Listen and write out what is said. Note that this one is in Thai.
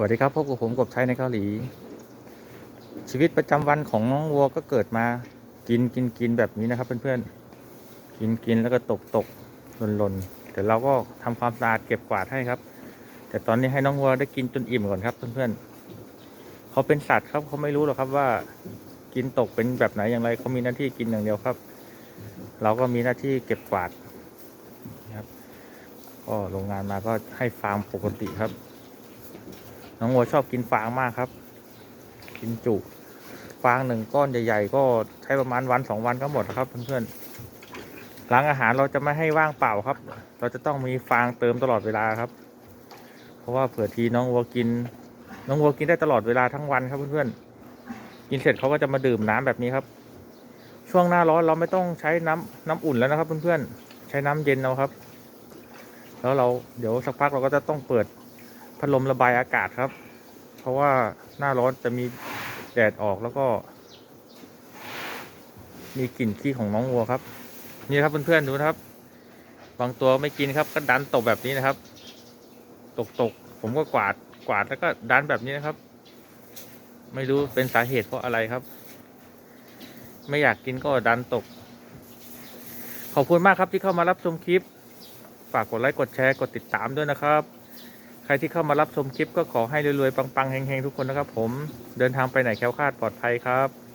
วัสดีครับพบกับผมกบชัยในเกาหลี ชีวิตประจำวันของน้องวัวก็เกิดมากินกินกินแบบนี้นะครับ เพื่อนๆกินกินแล้วก็ตกตกหล่นหล่นแต่เราก็ทำความสะอาดเก็บกวาดให้ครับ แต่ตอนนี้ให้น้องวัวได้กินจนอิ่มก่อนครับเพื่อนๆเขาเป็นสัตว์ครับเขาไม่รู้หรอกครับว่า กินตกเป็นแบบไหนอย่างไรเขามีหน้าที่กินอย่างเดียวครับ เราก็มีหน้าที่เก็บกวาดนะครับก็โรงงานมาก็ให้ฟาร์มปกติครับ น้องวัวชอบกินฟางมากครับ กินจุ ฟางหนึ่งก้อนใหญ่ๆก็ใช้ประมาณวันสองวันก็หมดครับเพื่อนๆหลังอาหารเราจะไม่ให้ว่างเปล่าครับ เราจะต้องมีฟางเติมตลอดเวลาครับ เพราะว่าเผื่อทีน้องวัวกิน น้องวัวกินได้ตลอดเวลาทั้งวันครับเพื่อนๆกินเสร็จเขาก็จะมาดื่มน้ำแบบนี้ครับ ช่วงหน้าร้อนเราไม่ต้องใช้น้ำน้ำอุ่นแล้วนะครับเพื่อนๆใช้น้ำเย็นเอาครับ แล้วเราเดี๋ยวสักพักเราก็จะต้องเปิด พัดลมระบายอากาศครับ เพราะว่าหน้าร้อนจะมีแดดออกแล้วก็ มีกลิ่นขี้ของน้องวัวครับ นี่ครับเพื่อนๆดูนะครับ บางตัวไม่กินครับก็ดันตกแบบนี้นะครับ ตกตกผมก็กวาดกวาดแล้วก็ดันแบบนี้นะครับ ไม่รู้เป็นสาเหตุเพราะอะไรครับ ไม่อยากกินก็ดันตก ขอบคุณมากครับที่เข้ามารับชมคลิป ฝากกดไลค์กดแชร์กดติดตามด้วยนะครับ ใครที่เข้ามารับชมคลิปก็ขอให้รวยๆปังๆเฮงๆทุกคนนะครับผมเดินทางไปไหนแคล้วคลาดปลอดภัยครับ